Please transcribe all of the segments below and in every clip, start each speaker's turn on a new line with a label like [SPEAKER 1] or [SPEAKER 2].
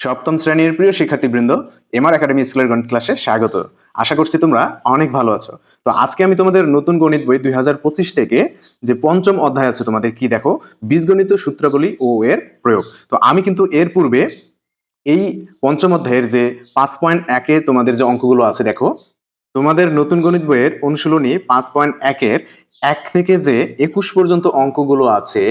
[SPEAKER 1] সপ্তম শ্রেণির প্রিয় শিক্ষার্থীবৃন্দ এমআর একাডেমি স্কুলের গণিত ক্লাসে স্বাগত। আশা করছি তোমরা অনেক ভালো আছো। তো আজকে আমি তোমাদের নতুন গণিত বই দুই হাজার পঁচিশ থেকে যে পঞ্চম অধ্যায় আছে তোমাদের কি দেখো, বীজগণিত সূত্রাবলী ও এর প্রয়োগ। তো আমি কিন্তু এর পূর্বে এই পঞ্চম অধ্যায়ের যে পাঁচ পয়েন্ট একে তোমাদের যে অঙ্কগুলো আছে দেখো, তোমাদের নতুন গণিত বইয়ের অনুশীলনী পাঁচ পয়েন্ট একের এক থেকে যে একুশ পর্যন্ত অঙ্কগুলো আছে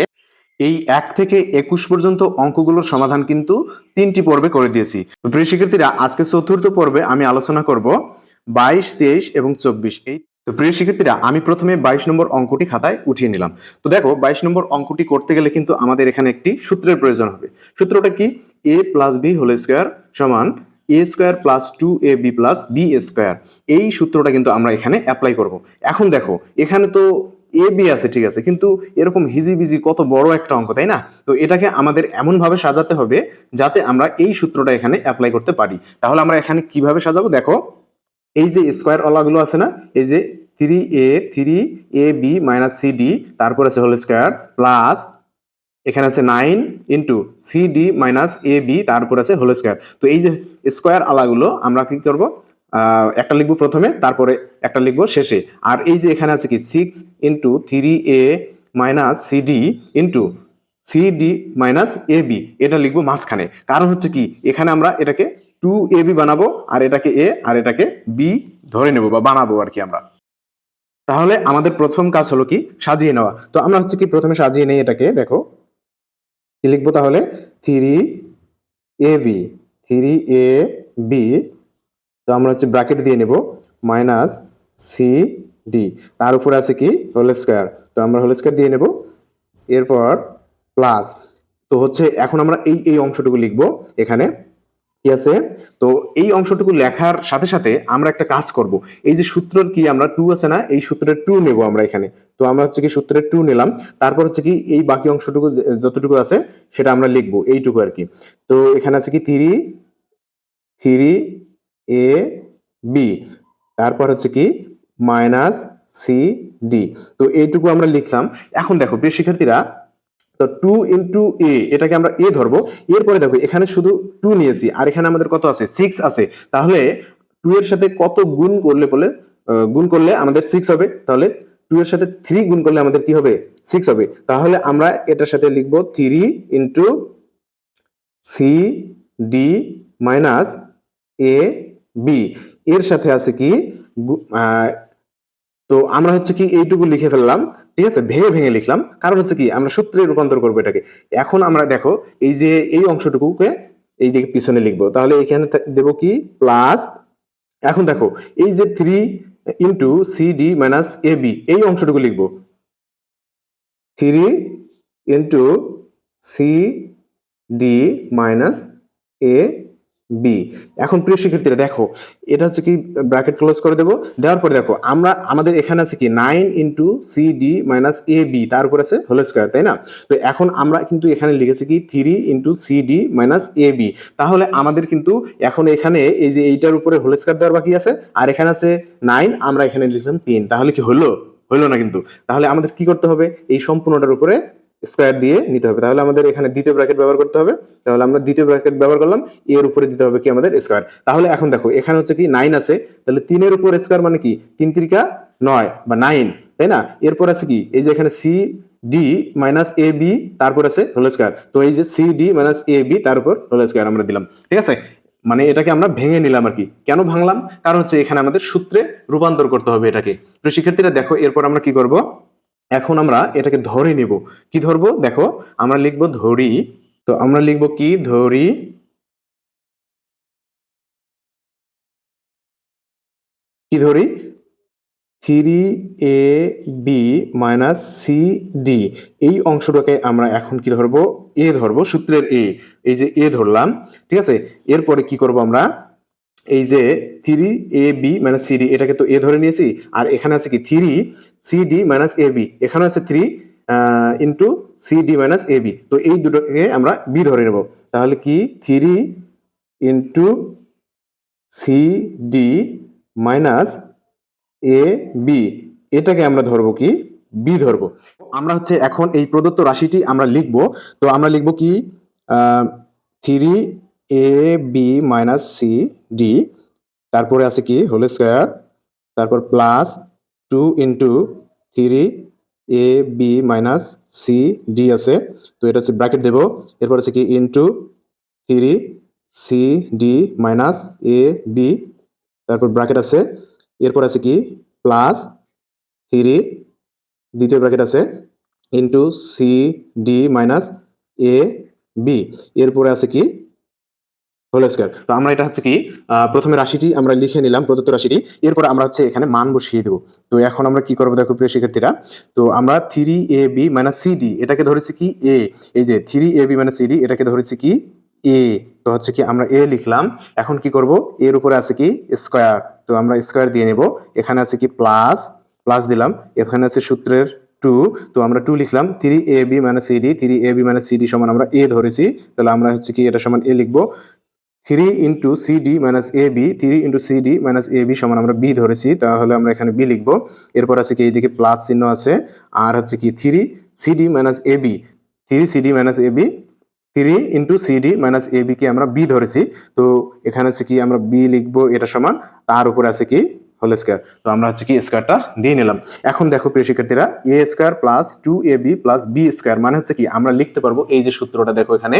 [SPEAKER 1] এই এক থেকে একুশ পর্যন্ত অঙ্কগুলোর সমাধান কিন্তু তিনটি পর্বে করে দিয়েছি। প্রিয় শিক্ষার্থীরা, আজকে চতুর্থ পর্বে আমি আলোচনা করব বাইশ, তেইশ এবং চব্বিশ। এই তো প্রিয় শিক্ষার্থীরা, আমি প্রথমে বাইশ নম্বর অঙ্কটি খাতায় উঠিয়ে নিলাম। তো দেখো, বাইশ নম্বর অঙ্কটি করতে গেলে কিন্তু আমাদের এখানে একটি সূত্রের প্রয়োজন হবে। সূত্রটা কি? A plus b whole square সমান a square plus two a b plus b square এই সূত্রটা কিন্তু আমরা এখানে অ্যাপ্লাই করব। এখন দেখো, এখানে তো এ বি আছে, ঠিক আছে। কিন্তু এরকম হিজিবিজি কত বড় একটা অঙ্ক, তাই না? তো এটাকে আমাদের এমন ভাবে সাজাতে হবে যাতে আমরা এই সূত্রটা এখানে অ্যাপ্লাই করতে পারি। তাহলে আমরা এখানে কীভাবে সাজাবো? দেখো, এই যে স্কোয়ার ওলাগুলো আছে না, এই যে three a three a b minus c d তারপর আছে হোল স্কোয়ার প্লাস এখানে আছে nine into c d minus a b তারপর আছে হোল স্কোয়ার তো এই যে স্কোয়ার আলাগুলো আমরা কি করব? একটা লিখব প্রথমে, তারপরে একটা লিখব শেষে। আর এই যে এখানে আছে কি? Six into three a minus c d into c d minus a b এটা লিখব মাঝখানে। কারণ হচ্ছে কি? এখানে আমরা এটাকে টু এ বি বানাবো, আর এটাকে এ আর এটাকে বি ধরে নেব বা বানাবো আর কি আমরা। তাহলে আমাদের প্রথম কাজ হলো কি? সাজিয়ে নেওয়া। তো আমরা হচ্ছে কি প্রথমে সাজিয়ে নেই এটাকে, দেখো। কি লিখব তাহলে? Three a b three a b তো আমরা হচ্ছে ব্র্যাকেট দিয়ে নেব মাইনাস সি ডি তার উপরে আছে কি? হোল স্কোয়ার তো আমরা হোল স্কোয়ার দিয়ে নেব। এরপর প্লাস তো হচ্ছে এখন আমরা এই এই অংশটুকু লিখব এখানে। কি আছে? তো এই অংশটুকু লেখার সাথে সাথে আমরা একটা কাজ করব। এই যে সূত্রের কি আমরা টু আছে না, এই সূত্রের টু নেব আমরা এখানে। তো আমরা হচ্ছে কি সূত্রের টু নিলাম। তারপর হচ্ছে কি এই বাকি অংশটুকু যতটুকু আছে সেটা আমরা লিখব। এইটুকু আর কি। তো এখানে আছে কি থ্রি থ্রি এ বি তারপর হচ্ছে কি? মাইনাস সি ডি তো এইটুকু আমরা লিখলাম। এখন দেখো, প্রিয় শিক্ষার্থীরা, তো টু ইন্টু এ এটাকে আমরা এ ধরবো। এরপরে দেখো, এখানে শুধু টু নিয়েছি, আর এখানে আমাদের কত আছে? সিক্স আছে। তাহলে টু এর সাথে কত গুণ করলে বলে গুণ করলে আমাদের সিক্স হবে? তাহলে টু এর সাথে থ্রি গুণ করলে আমাদের কি হবে? সিক্স হবে। তাহলে আমরা এটার সাথে লিখব three into c d minus a b. এর সাথে আছে কি? তো আমরা হচ্ছে কি এইটুকু লিখে ফেললাম, ঠিক আছে? ভেঙে ভেঙে লিখলাম। কারণ হচ্ছে কি, আমরা সূত্রে রূপান্তর করব এটাকে। এখন আমরা দেখো, এই যে এই অংশটুকুকে এই দিকে পিছনে লিখব। তাহলে এখানে দেবো কি? প্লাস, এখন দেখো, এই যে three into c d minus a b, এই অংশটুকু লিখব। Three into c d minus a b এখন প্রিয় শিক্ষার্থীরা, দেখো, এটা হচ্ছে কি ব্র্যাকেট ক্লোজ করে দেবো। দেওয়ার পরে দেখো, আমরা, আমাদের এখানে আছে কি nine into c d minus a b তার উপর আছে হোল স্কোয়ার তাই না? তো এখন আমরা কিন্তু এখানে লিখেছি কি three into c d minus a b তাহলে আমাদের কিন্তু এখন এখানে এই যে এইটার উপরে হোল স্কোয়ার দেওয়ার বাকি আছে, আর এখানে আছে নাইন আমরা এখানে লিখলাম তিন। তাহলে কি হলো? হলো না কিন্তু। তাহলে আমাদের কি করতে হবে? এই সম্পূর্ণটার উপরে স্কোয়ার দিয়ে নিতে হবে। তাহলে আমাদের এখানে দ্বিতীয় ব্র্যাকেট ব্যবহার করতে হবে। তাহলে আমরা দ্বিতীয় ব্র্যাকেট ব্যবহার করলাম এর উপরে দিতে হবে কি আমাদের স্কোয়ার তাহলে এখন দেখো, এখানে হচ্ছে কি নাইন আছে, তাহলে তিনের উপর স্কোয়ার মানে কি? তিন তিরিকা নয় বা নাইন তাই না? এরপর আছে কি? এই যে এখানে c d minus a b তারপর আছে হোল স্কোয়ার তো এই যে c d minus a b তার উপর হোল স্কোয়ার আমরা দিলাম। ঠিক আছে? মানে এটাকে আমরা ভেঙে নিলাম আর কি। কেন ভাঙলাম? কারণ হচ্ছে এখানে আমাদের সূত্রে রূপান্তর করতে হবে এটাকে। তো শিক্ষার্থীরা দেখো, এরপর আমরা কি করব? এখন আমরা এটাকে ধরে নেব। কি ধরবো? দেখো, আমরা লিখব ধরি। তো আমরা লিখব কি? ধরি। কি ধরি? Three a b minus c d. এই অংশটাকে আমরা এখন কি ধরবো? এ ধরবো, সূত্রের এ। এই যে এ ধরলাম, ঠিক আছে? এরপরে কি করব আমরা? এই যে three a b minus c d এটাকে তো এ ধরে নিয়েছি, আর এখানে আছে কি three c d minus a b এখানে আছে three into c d minus a b তো এই দুটোকে আমরা বি ধরে নেব। তাহলে কি three into c d minus a b এটাকে আমরা ধরবো কি বি ধরবো। আমরা হচ্ছে এখন এই প্রদত্ত রাশিটি আমরা লিখব, তো আমরা লিখব কি three a b minus c d তারপরে আছে কি? হোল স্কোয়ার তারপর plus two into three a b minus c d আছে। তো এটা হচ্ছে ব্র্যাকেট দেবো। এরপর আছে কি? Into three c d minus a b তারপর ব্র্যাকেট আছে। এরপর আছে কি? প্লাস থ্রি দ্বিতীয় ব্র্যাকেট আছে। Into c d minus a b এরপরে আছে কি? হোল স্কোয়ার তো আমরা এটা হচ্ছে কি প্রথমে রাশিটি আমরা লিখে নিলাম, প্রদত্ত রাশিটি। এরপর আমরা হচ্ছে এখানে মান বসিয়ে দেবো। তো এখন আমরা কি করব দেখো, প্রিয় শিক্ষার্থীরা? তো আমরা থ্রি এ বি মানে সি ডি এটাকে ধরেছি কি এ এই যে থ্রি এ বি মানে সি ডি এটাকে ধরেছি কি এ তো হচ্ছে কি আমরা এ লিখলাম। এখন কি করব? এর উপরে আছে কি স্কোয়ার তো আমরা স্কোয়ার দিয়ে নেব। এখানে আছে কি প্লাস প্লাস দিলাম। এখানে আছে সূত্রের টু তো আমরা টু লিখলাম। থ্রি এ বি মানে c d three a b মানে সি ডি সমান আমরা এ ধরেছি। তাহলে আমরা হচ্ছে কি এটা সমান এ লিখব। Three into c d minus a b, three into c d minus a b সমান আমরা বি ধরেছি, তাহলে আমরা এখানে বি লিখব। এরপর আছে কি, এইদিকে প্লাস চিহ্ন আছে, আর হচ্ছে কি three c d minus a b, three c d minus a b, three into c d minus a b কে আমরা বি ধরেছি। তো এখানে হচ্ছে কি আমরা বি লিখব, এটা সমান, তার উপরে আছে কি, হোল স্কয়ার। তো আমরা হচ্ছে কি স্কয়ারটা দিয়ে নিলাম। এখন দেখো প্রিয় শিক্ষার্থীরা, a square plus two a b plus b square মানে হচ্ছে কি আমরা লিখতে পারব এই যে সূত্রটা দেখো এখানে।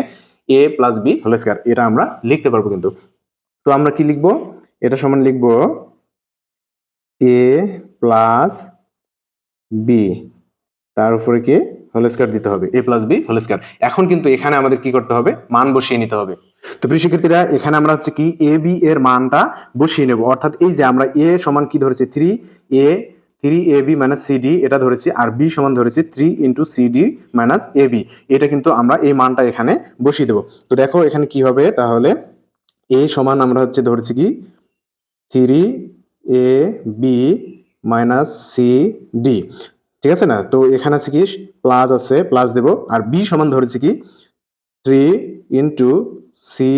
[SPEAKER 1] A plus b whole square, এটা আমরা লিখতে পারব কিন্তু। তো আমরা কি লিখব? এটা সমান লিখব এ প্লাস বি তার উপরে কি? হোল স্কয়ার দিতে হবে। A plus b whole square. এখন কিন্তু এখানে আমাদের কি করতে হবে? মান বসিয়ে নিতে হবে। তো প্রিয় এখানে আমরা হচ্ছে কি এ বি এর মানটা বসিয়ে নেব। অর্থাৎ এই যে আমরা এ সমান কি ধরেছি? Three a three a b minus c d এটা ধরেছি, আর বি সমান ধরেছি three into c d minus a b এটা কিন্তু আমরা এই মানটা এখানে বসিয়ে দেবো। তো দেখো এখানে কি হবে, তাহলে এ সমান আমরা হচ্ছে ধরেছি কি? Three a b minus c d ঠিক আছে না? তো এখানে আছে কি? প্লাস আছে প্লাস দেব। আর বি সমান ধরেছি কি? Three into c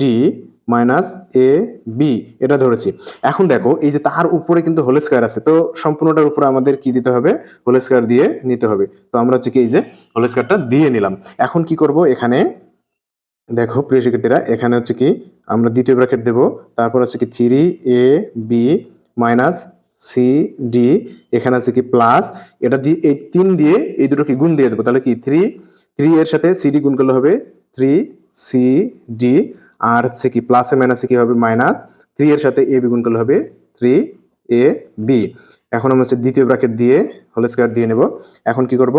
[SPEAKER 1] d minus a b, এটা ধরেছি। এখন দেখো, এই যে তার উপরে কিন্তু হোল আছে, তো সম্পূর্ণটার উপরে আমাদের কি দিতে হবে? হোল দিয়ে নিতে হবে। তো আমরা হচ্ছে কি এই যে হোল দিয়ে নিলাম। এখন কি করব? এখানে দেখো, প্রিয় শিক্ষার্থীরা, এখানে হচ্ছে কি আমরা দ্বিতীয় ব্র্যাকেট দেব, তারপর হচ্ছে কি three a b minus c d, এখানে আছে কি প্লাস, এটা দিয়ে এই তিন দিয়ে এই দুটোকে গুণ দিয়ে দেবো। তাহলে কি? থ্রি থ্রি এর সাথে সি ডি গুণ করলে হবে থ্রি সি ডি আর হচ্ছে কি প্লাসে মাইনাসে কি হবে? মাইনাস থ্রি এর সাথে এ বি গুণ করলে হবে থ্রি এ বি এখন আমরা হচ্ছে দ্বিতীয় ব্র্যাকেট দিয়ে হোল স্কয়ার দিয়ে নেব। এখন কি করব?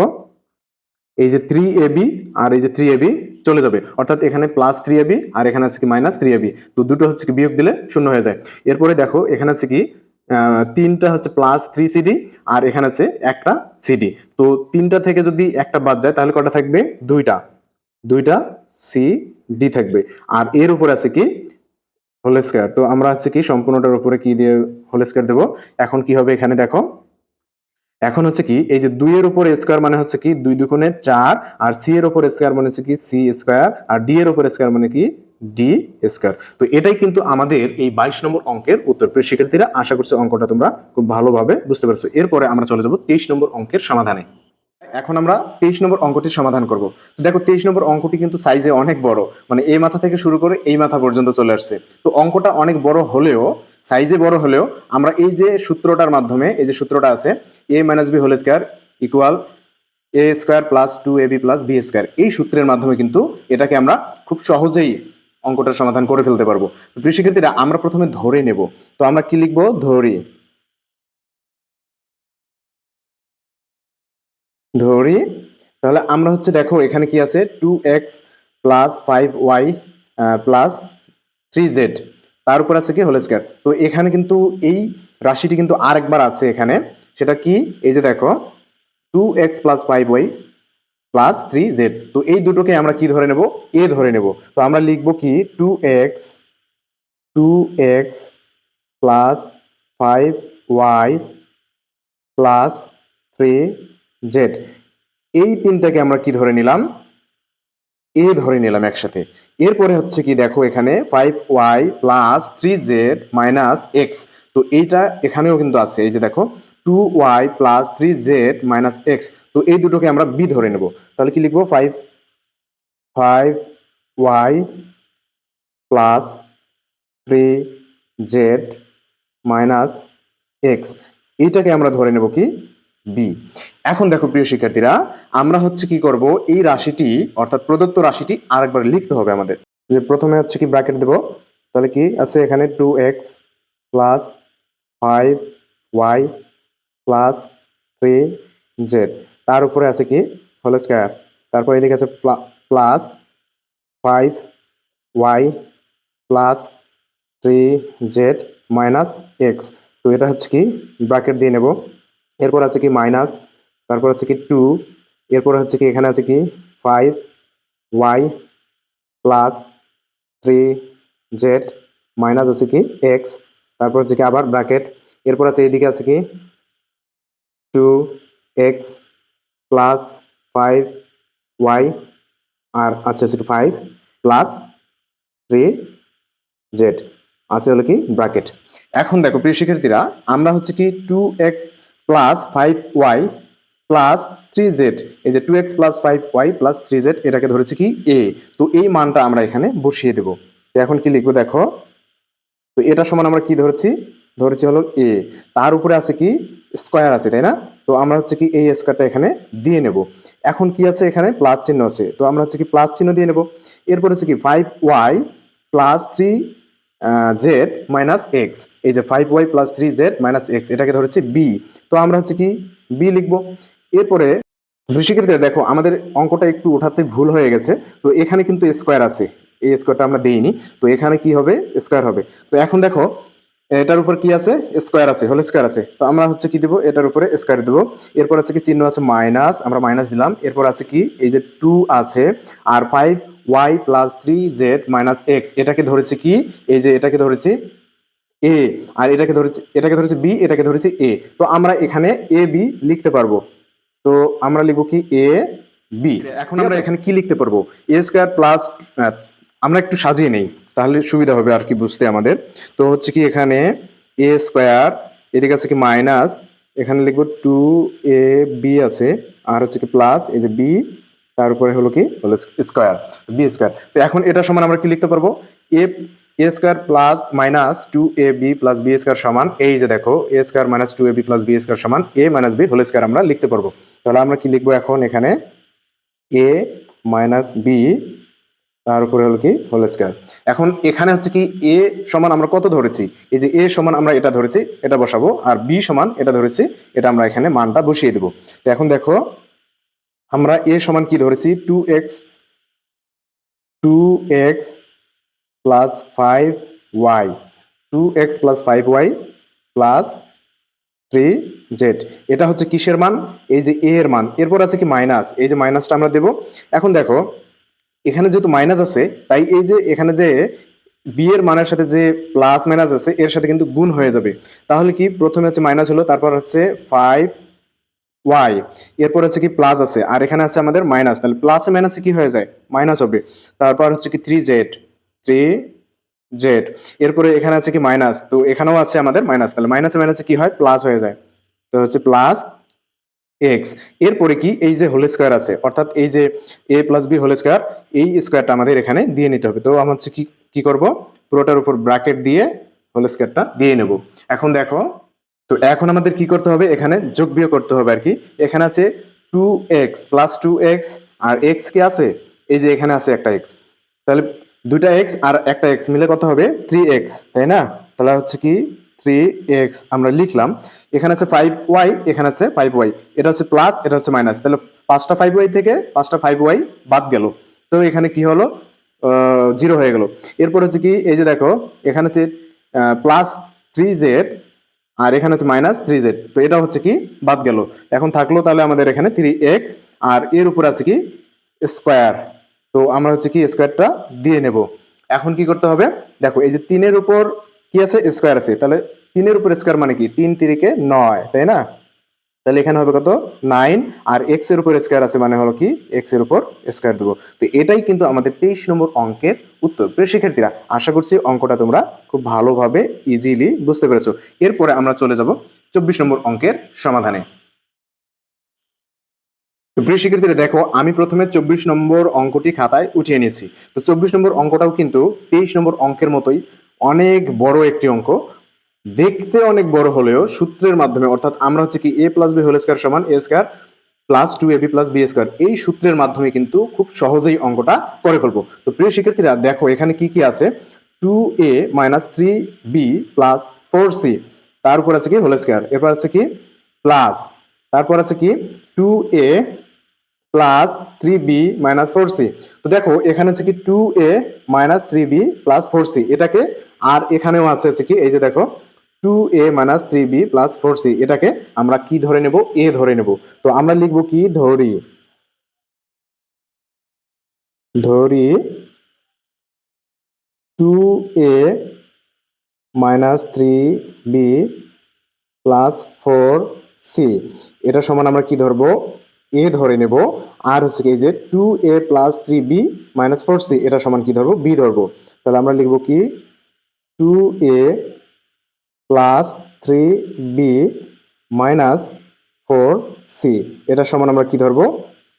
[SPEAKER 1] এই যে থ্রি এ বি আর এই যে থ্রি এ বি চলে যাবে। অর্থাৎ এখানে প্লাস থ্রি এ বি আর এখানে আছে কি মাইনাস থ্রি এ বি তো দুটো হচ্ছে কি বিয়োগ দিলে শূন্য হয়ে যায়। এরপরে দেখো, এখানে আছে কি তিনটা হচ্ছে প্লাস থ্রি সিডি আর এখানে আছে একটা সিডি তো তিনটা থেকে যদি একটা বাদ যায়, তাহলে কটা থাকবে? দুইটা। দুইটা সি ডি থাকবে। আর এর উপরে আছে কি? হোল স্কয়ার তো আমরা হচ্ছে কি? সম্পূর্ণটার উপরে কি দিয়ে হোল স্কয়ার দেবো? এখন কি হবে এখানে দেখো? এখন হচ্ছে কি? এই যে দুই এর উপর স্কয়ার মানে হচ্ছে কি? দুই দুগুণে চার। আর সি এর উপর স্কয়ার মানে হচ্ছে কি? সি স্কোয়ার আর ডি এর উপর স্কয়ার মানে কি? ডি স্কয়ার তো এটাই কিন্তু আমাদের এই বাইশ নম্বর অঙ্কের উত্তর। প্রিয় শিক্ষার্থীরা, আশা করছি অঙ্কটা তোমরা খুব ভালোভাবে বুঝতে পারছ। এরপরে আমরা চলে যাব তেইশ নম্বর অঙ্কের সমাধানে। এখন আমরা তেইশ নম্বর অঙ্কটির সমাধান করব। তো দেখো, তেইশ নম্বর অঙ্কটি কিন্তু সাইজে অনেক বড়। মানে এই মাথা থেকে শুরু করে এই মাথা পর্যন্ত চলে আসছে। তো অঙ্কটা অনেক বড় হলেও সাইজে বড় হলেও, আমরা এই যে সূত্রটার মাধ্যমে, এই যে সূত্রটা আছে a minus b whole square equal a square plus two a b plus b square এই সূত্রের মাধ্যমে কিন্তু এটাকে আমরা খুব সহজেই অঙ্কটার সমাধান করে ফেলতে পারব। তো শিক্ষার্থীরা আমরা প্রথমে ধরে নেব। তো আমরা কি লিখব? ধরি। ধরি। তাহলে আমরা হচ্ছে দেখো এখানে কি আছে? Two x plus five y plus three z তার উপর আছে কি? হোল স্কয়ার তো এখানে কিন্তু এই রাশিটি কিন্তু আরেকবার আছে এখানে। সেটা কি? এই যে দেখো two x plus five y plus three z তো এই দুটোকে আমরা কি ধরে নেব? এ ধরে নেব। তো আমরা লিখব কি? Two x two x plus five y plus three z এই তিনটাকে আমরা কি ধরে নিলাম? এ ধরে নিলাম একসাথে। এরপরে হচ্ছে কি, দেখো এখানে five y plus three z minus x তো এইটা এখানেও কিন্তু আছে, এই যে দেখো two y plus three z minus x তো এই দুটোকে আমরা বি ধরে নেব। তাহলে কি লিখব? Five five y plus three z minus x এইটাকে আমরা ধরে নেব কি? বি এখন দেখো প্রিয় শিক্ষার্থীরা, আমরা হচ্ছে কি করব? এই রাশিটি, অর্থাৎ প্রদত্ত রাশিটি আরেকবার লিখতে হবে আমাদের। যে প্রথমে হচ্ছে কি ব্র্যাকেট দেব, তাহলে কি আছে এখানে two x plus five y plus three z তার উপরে আছে কি? হোল স্কোয়ার তারপর এদিকে আছে plus five y plus three z minus x তো এটা হচ্ছে কি ব্র্যাকেট দিয়ে নেব এরপর আছে কি মাইনাস তারপর হচ্ছে কি টু এরপর হচ্ছে কি এখানে আছে কি five y plus three z minus আছে কি এক্স তারপর হচ্ছে কি আবার ব্র্যাকেট এরপর আছে এইদিকে আছে কি two x plus five y আর আচ্ছা হচ্ছে ফাইভ প্লাস থ্রি জেড আছে হলো কি ব্র্যাকেট এখন দেখো প্রিয় শিক্ষার্থীরা, আমরা হচ্ছে কি two x plus five y plus three z এই যে two x plus five y plus three z এটাকে ধরেছি কি এ তো এই মানটা আমরা এখানে বসিয়ে দেবো। তো এখন কি লিখব দেখো? তো এটা সমান আমরা কি ধরেছি? ধরেছি হলো এ তার উপরে আছে কি? স্কোয়ার আছে, তাই না? তো আমরা হচ্ছে কি এই স্কোয়ারটা এখানে দিয়ে নেব। এখন কি আছে এখানে? প্লাস চিহ্ন আছে। তো আমরা হচ্ছে কি প্লাস চিহ্ন দিয়ে নেব। এরপর হচ্ছে কি five y plus three z minus x এই যে five y plus three z minus x এটাকে ধরেছি বি তো আমরা হচ্ছে কি বি লিখব। এরপরে শিক্ষার্থীরা দেখো, আমাদের অঙ্কটা একটু ওঠাতে ভুল হয়ে গেছে। তো এখানে কিন্তু স্কোয়ার আছে। এই স্কোয়ারটা আমরা দেইনি। তো এখানে কি হবে? স্কোয়ার হবে। তো এখন দেখো, এটার উপর কি আছে? স্কোয়ার আছে হোল স্কোয়ার আছে। তো আমরা হচ্ছে কি দেবো? এটার উপরে স্কোয়ার দেবো। এরপর আছে কি চিহ্ন আছে মাইনাস আমরা মাইনাস দিলাম। এরপর আছে কি? এই যে টু আছে, আর five y plus three z minus x এটাকে ধরেছে কি? এই যে এটাকে ধরেছি এ আর এটাকে ধরেছি এটাকে ধরেছি বি এটাকে ধরেছি এ তো আমরা এখানে এ বি লিখতে পারব। তো আমরা লিখব কি? এ বি এখন আমরা এখানে কি লিখতে পারব? এ স্কোয়ার প্লাস আমরা একটু সাজিয়ে নেই তাহলে সুবিধা হবে আর কি বুঝতে আমাদের। তো হচ্ছে কি এখানে এ স্কোয়ার এদিকে আছে কি মাইনাস এখানে লিখব টু এ বি আছে আর হচ্ছে কি প্লাস এই যে বি তার উপরে হলো কি? হলো স্কোয়ার বি স্কোয়ার তো এখন এটা সমান আমরা কি লিখতে পারব? A a square plus minus two a b plus b square সমান, এই যে দেখো a square minus two a b plus b square সমান a minus b whole square আমরা লিখতে পারব। তাহলে আমরা কি লিখব এখন এখানে? এ মাইনাস বি তার উপরে হলো কি? হোল স্কোয়ার এখন এখানে হচ্ছে কি এ সমান আমরা কত ধরেছি? এই যে এ সমান আমরা এটা ধরেছি, এটা বসাবো, আর বি সমান এটা ধরেছি, এটা আমরা এখানে মানটা বসিয়ে দেবো। তো এখন দেখো আমরা এ সমান কি ধরেছি? Two x two x plus five y two x plus five y plus three z এটা হচ্ছে কিসের মান? এই যে এ এর মান। এরপর আছে কি মাইনাস এই যে মাইনাসটা আমরা দেব। এখন দেখো, এখানে যেহেতু মাইনাস আছে, তাই এই যে এখানে যে বি এর মানের সাথে যে প্লাস মাইনাস আছে, এর সাথে কিন্তু গুণ হয়ে যাবে। তাহলে কি? প্রথমে হচ্ছে মাইনাস হলো, তারপর হচ্ছে ফাইভ ওয়াই এরপর হচ্ছে কি প্লাস আছে, আর এখানে আছে আমাদের মাইনাস তাহলে প্লাসে মাইনাসে কি হয়ে যায়? মাইনাস হবে। তারপর হচ্ছে কি থ্রি জেড থ্রি জেড এরপরে এখানে আছে কি মাইনাস তো এখানেও আছে আমাদের মাইনাস তাহলে মাইনাসে মাইনাসে কি হয়? প্লাস হয়ে যায়। তো হচ্ছে প্লাস এক্স এরপরে কি এই যে হোল স্কোয়ার আছে, অর্থাৎ এই যে a plus b whole square এই স্কোয়ারটা আমাদের এখানে দিয়ে নিতে হবে। তো আমরা হচ্ছে কি কি করব? পুরোটার উপর ব্র্যাকেট দিয়ে হোল স্কোয়ারটা দিয়ে নেব। এখন দেখো তো এখন আমাদের কি করতে হবে? এখানে যোগ বিয়োগ করতে হবে আর কি। এখানে আছে two x plus two x আর এক্স কি আছে? এই যে এখানে আছে একটা এক্স তাহলে দুইটা এক্স আর একটা এক্স মিলে কত হবে? থ্রি এক্স তাই না? তাহলে হচ্ছে কি? থ্রি এক্স আমরা লিখলাম। এখানে আছে ফাইভ ওয়াই এখানে আছে ফাইভ ওয়াই এটা হচ্ছে প্লাস এটা হচ্ছে মাইনাস তাহলে পাঁচটা ফাইভ ওয়াই থেকে পাঁচটা ফাইভ ওয়াই বাদ গেল। তো এখানে কি হলো? জিরো হয়ে গেল। এরপর হচ্ছে কি? এই যে দেখো, এখানে হচ্ছে প্লাস থ্রি জেড আর এখানে হচ্ছে মাইনাস থ্রি জেড তো এটা হচ্ছে কি? বাদ গেল। এখন থাকল তাহলে আমাদের এখানে থ্রি এক্স আর এর উপর আছে কি? স্কোয়ার তো আমরা হচ্ছে কি স্কোয়ারটা দিয়ে নেব। এখন কি করতে হবে? দেখো, এই যে তিনের উপর কি আছে? স্কোয়ার আছে। তাহলে তিনের উপর স্কোয়ার মানে কি? তিন তিরিকে নয়, তাই না? তাহলে এখানে হবে কত? নাইন। আর এক্সের উপর স্কোয়ার আছে মানে হলো কি? এক্সের উপর স্কোয়ার দেবো। তো এটাই কিন্তু আমাদের তেইশ নম্বর অঙ্কের উত্তর। প্রিয় শিক্ষার্থীরা, আশা করছি অঙ্কটা তোমরা খুব ভালোভাবে ইজিলি বুঝতে পেরেছ। এরপরে আমরা চলে যাব চব্বিশ নম্বর অঙ্কের সমাধানে। প্রিয় শিক্ষার্থীরা, দেখো, আমি প্রথমে চব্বিশ নম্বর অঙ্কটি খাতায় উঠিয়ে নিয়েছি। তো চব্বিশ নম্বর অঙ্কটাও কিন্তু তেইশ নম্বর অঙ্কের মতোই অনেক বড় একটি অঙ্ক। দেখতে অনেক বড় হলেও সূত্রের মাধ্যমে, অর্থাৎ আমরা হচ্ছে কি a plus b whole square সমান a square plus two a b plus b square এই সূত্রের মাধ্যমে কিন্তু খুব সহজেই অঙ্কটা করে ফেলব। তো প্রিয় শিক্ষার্থীরা, দেখো এখানে কি কি আছে? Two a minus three b plus four c তার উপর আছে কি হোল স্কয়ার এরপর আছে কি প্লাস তারপর আছে কি two a plus three b minus four c তো দেখো এখানে হচ্ছে কি two a minus three b plus four c এটাকে আর এখানেও আছে হচ্ছে কি, এই যে দেখো two a minus three b plus four c এটাকে আমরা কি ধরে নেব? এ ধরে নেব। তো আমরা লিখব কি? ধরি। ধরি two a minus three b plus four c এটা সমান আমরা কি ধরবো? এ ধরে নেব। আর হচ্ছে কি যে two a plus three b minus four c এটা সমান কি ধরবো? বি ধরবো। তাহলে আমরা লিখব কি? Two a plus three b minus four c. এটা সমান আমরা কি ধরবো?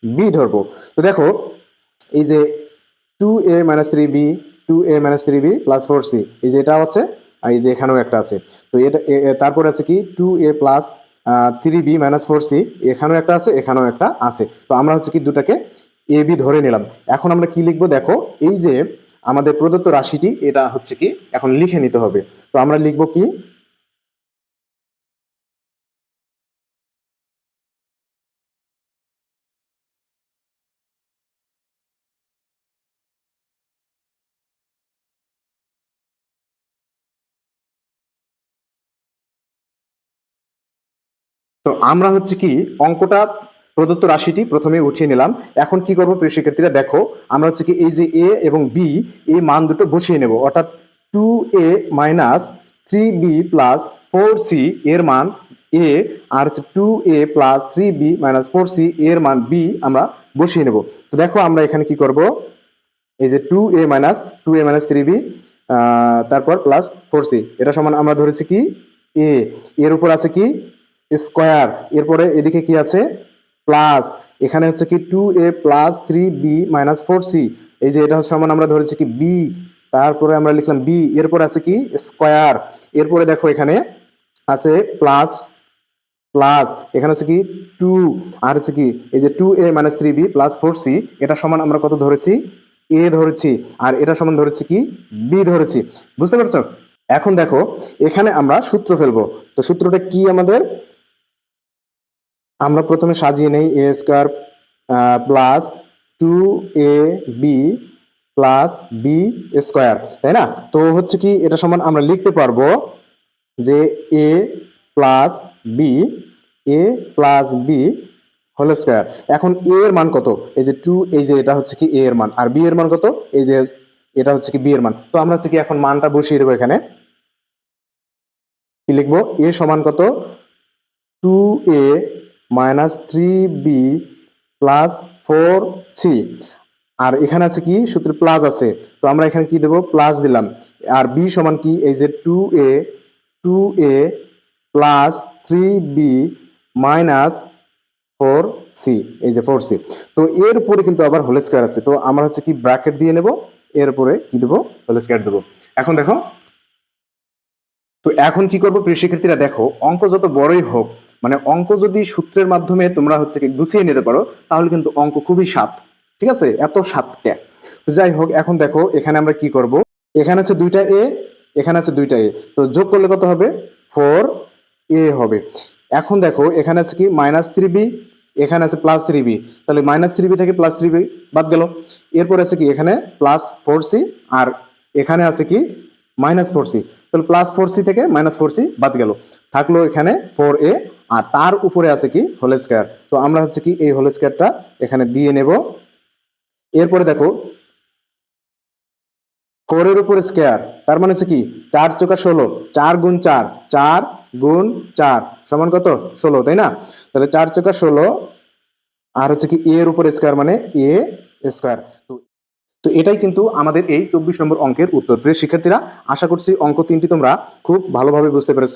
[SPEAKER 1] বি ধরবো। তো দেখো, এই যে two a minus three b, two a minus three b plus four c, এই যে এটা আছে আর এই যে এখানেও একটা আছে। তো এটা তারপরে আছে কি? Two a plus three b minus four c, এখানেও একটা আছে, এখানেও একটা আছে। তো আমরা হচ্ছে কি দুটাকে এ বি ধরে নিলাম। এখন আমরা কি লিখব? দেখো, এই যে আমাদের প্রদত্ত রাশিটি, এটা হচ্ছে কি? এখন লিখে নিতে হবে। তো আমরা লিখব কি? তো আমরা হচ্ছে কি অঙ্কটা প্রদত্ত রাশিটি প্রথমে উঠিয়ে নিলাম। এখন কি করব প্রিয় শিক্ষার্থীরা? দেখো, আমরা হচ্ছে কি এই যে এ এবং বি এই মান দুটো বসিয়ে নেব। অর্থাৎ two a minus three b plus four c এর মান এ আর হচ্ছে two a plus three b minus four c এর মান বি আমরা বসিয়ে নেব। তো দেখো, আমরা এখানে কি করব? এই যে two a minus two a minus three b তারপর প্লাস ফোর সি এটা সমান আমরা ধরেছি কি? এ এর উপর আছে কি? স্কোয়ার। এরপরে এদিকে কি আছে? প্লাস। এখানে হচ্ছে কি two a plus three b minus four c. এই যে এটা হচ্ছে সমান আমরা ধরেছি কি বি। তারপরে আমরা লিখলাম বি। এরপর আছে কি স্কোয়ার। এরপরে দেখো এখানে আছে প্লাস প্লাস। এখানে হচ্ছে কি টু। আর হচ্ছে কি এই যে two a minus three b plus four c, এটা সমান আমরা কত ধরেছি? এ ধরেছি। আর এটা সমান ধরেছি কি বি ধরেছি। বুঝতে পারছ? এখন দেখো, এখানে আমরা সূত্র ফেলব। তো সূত্রটা কি আমাদের? আমরা প্রথমে সাজিয়ে নেই a square plus two a b plus b square তাই না? তো হচ্ছে কি, এটা সমান আমরা লিখতে পারব যে a plus b a plus b whole square এখন এ এর মান কত? এই যে টু এই যে এটা হচ্ছে কি এ এর মান, আর বি এর মান কত? এই যে এটা হচ্ছে কি বি এর মান। তো আমরা হচ্ছে কি এখন মানটা বসিয়ে দেবো এখানে। কি লিখব? এ সমান কত? Two a minus three b plus four c আর এখানে আছে কি? সূত্রে প্লাস আছে। তো আমরা এখানে কি দেবো? প্লাস দিলাম। আর বি সমান কি? এই যে two a two a plus three b minus four c. এই যে ফোর সি। তো এর উপরে কিন্তু আবার হোল স্কোয়ার আছে। তো আমরা হচ্ছে কি ব্র্যাকেট দিয়ে নেব। এর উপরে কি দেবো? হোল স্কোয়ার দেবো। এখন দেখো। তো এখন কি করব? প্রিয় দেখো, অঙ্ক যত বড়ই হোক মানে অঙ্ক যদি সূত্রের মাধ্যমে তোমরা হচ্ছে কি গুছিয়ে নিতে পারো, তাহলে কিন্তু অঙ্ক খুবই সাত ঠিক আছে? এত স্বাদটা তো যাই হোক, এখন দেখো, এখানে আমরা কি করব? এখানে আছে দুইটা এ এখানে আছে দুইটা এ তো যোগ করলে কত হবে? ফোর এ হবে। এখন দেখো, এখানে আছে কি? মাইনাস থ্রি বি, এখানে আছে প্লাস থ্রি বি। তাহলে মাইনাস থ্রি বি থেকে প্লাস থ্রি বি বাদ গেল। এরপর আছে কি? এখানে প্লাস ফোর সি, আর এখানে আছে কি? Minus four c. তাহলে প্লাস ফোর সি থেকে মাইনাস ফোর সি বাদ গেল। থাকল এখানে ফোর এ আর তার উপরে আছে কি হোল স্কোয়ার। তো আমরা হচ্ছে কি এই হোল স্কোয়ারটা এখানে দিয়ে নেব। এরপরে দেখো ফোরের উপরে স্কোয়ার, তার মানে হচ্ছে কি চার চোখা ষোলো, চার গুণ চার চার গুণ চার, সমান কত? ষোলো, তাই না? তাহলে চার চোকা ষোলো, আর হচ্ছে কি এর উপরে স্কোয়ার মানে এ স্কোয়ার। তো তো এটাই কিন্তু আমাদের এই চব্বিশ নম্বর অঙ্কের উত্তর। প্রিয় শিক্ষার্থীরা, আশা করছি অঙ্ক তিনটি তোমরা খুব ভালোভাবে বুঝতে পেরেছ।